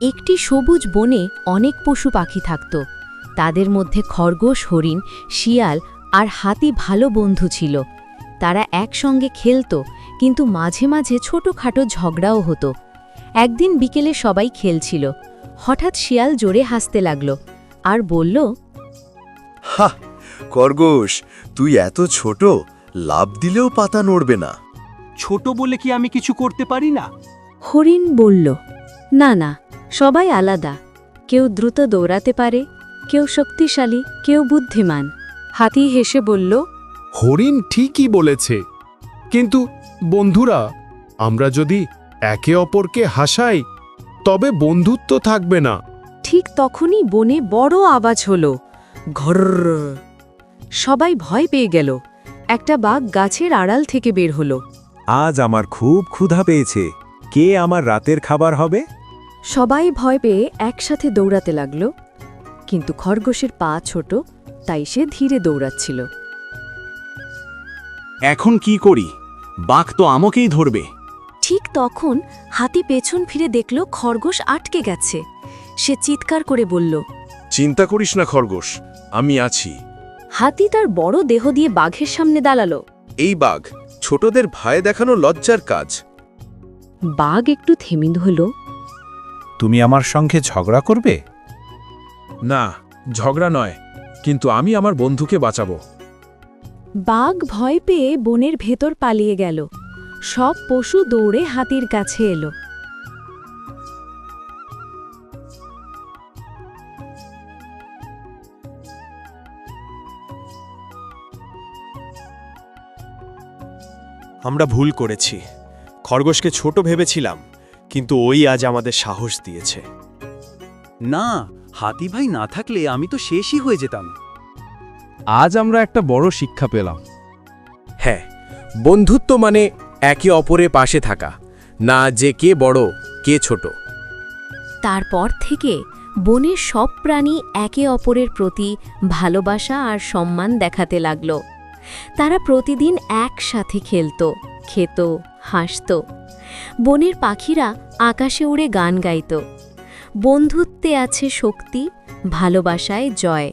একটি সবুজ বনে অনেক পশু পাখি থাকত। তাদের মধ্যে খরগোশ হরিণ শিয়াল আর হাতি ভালো বন্ধু ছিল। তারা একসঙ্গে খেলত কিন্তু মাঝে মাঝে ছোটোখাটো ঝগড়াও হতো। একদিন বিকেলে সবাই খেলছিল। হঠাৎ শিয়াল জোরে হাসতে লাগল আর বলল হা খরগোশ তুই এত ছোট লাভ দিলেও পাতা নড়বে না। ছোট বলে কি আমি কিছু করতে পারি না? হরিণ বলল না না সবাই আলাদা। কেউ দ্রুত দৌড়াতে পারে কেউ শক্তিশালী কেউ বুদ্ধিমান। হাতি হেসে বলল হরিণ ঠিকই বলেছে। কিন্তু বন্ধুরা আমরা যদি একে অপরকে হাসাই তবে বন্ধুত্ব থাকবে না। ঠিক তখনই বনে বড় আওয়াজ হল। ঘর। সবাই ভয় পেয়ে গেল। একটা বাঘ গাছের আড়াল থেকে বের হলো। আজ আমার খুব ক্ষুধা পেয়েছে। কে আমার রাতের খাবার হবে? সবাই ভয় পেয়ে একসাথে দৌড়াতে লাগল কিন্তু খরগোশের পা ছোট তাই সে ধীরে দৌড়াচ্ছিল। এখন কি করি? বাঘ তো আমাকেই ধরবে। ঠিক তখন হাতি পেছন ফিরে দেখল খরগোশ আটকে গেছে। সে চিৎকার করে বলল চিন্তা করিস না খরগোশ আমি আছি। হাতি তার বড় দেহ দিয়ে বাঘের সামনে দাঁড়াল। এই বাঘ ছোটদের ভয় দেখানো লজ্জার কাজ। বাঘ একটু থেমিন হল তুমি আমার সঙ্গে ঝগড়া করবে? না ঝগড়া নয় কিন্তু আমি আমার বন্ধুকে বাঁচাবো। বাঘ ভয় পেয়ে বনের ভেতর পালিয়ে গেল। সব পশু দৌড়ে হাতির কাছে এলো। আমরা ভুল করেছি। খরগোশকে ছোট ভেবেছিলাম। কিন্তু ওই আজ আমাদের সাহস দিয়েছে। না হাতি ভাই না থাকলে আমি তো শেষই হয়ে যেতাম। আজ আমরা একটা বড় শিক্ষা পেলাম। হ্যাঁ বন্ধুত্ব মানে একে অপরের পাশে থাকা না যে কে বড় কে ছোট। তারপর থেকে বনের সব প্রাণী একে অপরের প্রতি ভালোবাসা আর সম্মান দেখাতে লাগল। তারা প্রতিদিন একসাথে খেলত খেত হাসত। বনের পাখিরা আকাশে উড়ে গান গাইত। বন্ধুত্বে আছে শক্তি ভালোবাসায় জয়।